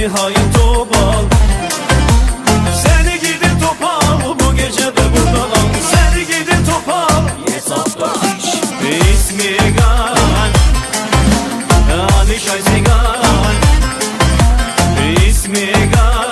Seni hain topal. Seni gidin topal Bu gece de burada kal Seni gidin topal. Hesapla hiç İsmi Gan Ali Şaysegan İsmi Gan